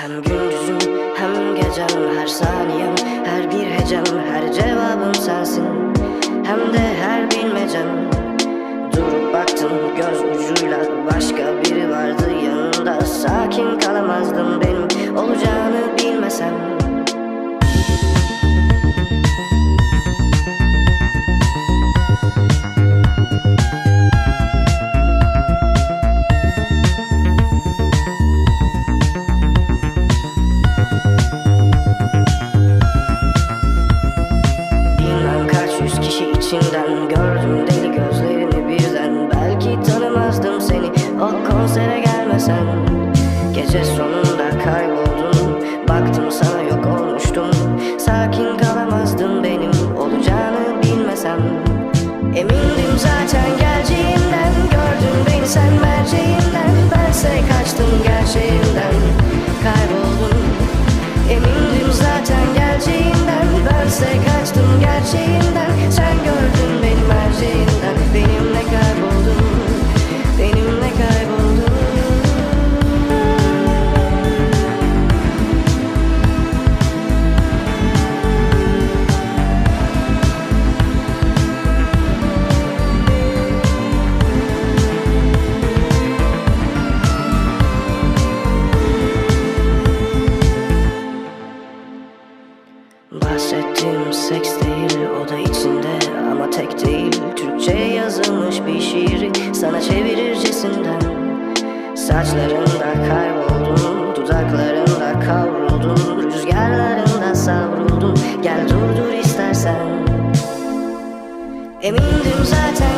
Hem gündüzüm hem gecem her saniyem Her bir hecem her cevabım sensin. Hem de her bilmecem. Durup baktım göz ucuyla Başka biri vardı yanında. Sakin kalamazdım benim olacağını bilmesem içinden Gördüm deli gözlerini birden. Belki tanımazdım seni o konsere gelmesen Gece sonunda kayboldun Baktım sana yok olmuştum. Sakin kalamazdım benim olacağını bilmesem. Emindim zaten geleceğinden Gördün beni sen merceğinden Bense kaçtım gerçeğinden Kayboldum. Emindim zaten geleceğinden Bense kaçtım gerçeğinden çevirircesinden Saçlarında kayboldun, dudaklarında kavruldun Rüzgarlarında savruldun, gel durdur istersen. Emindim zaten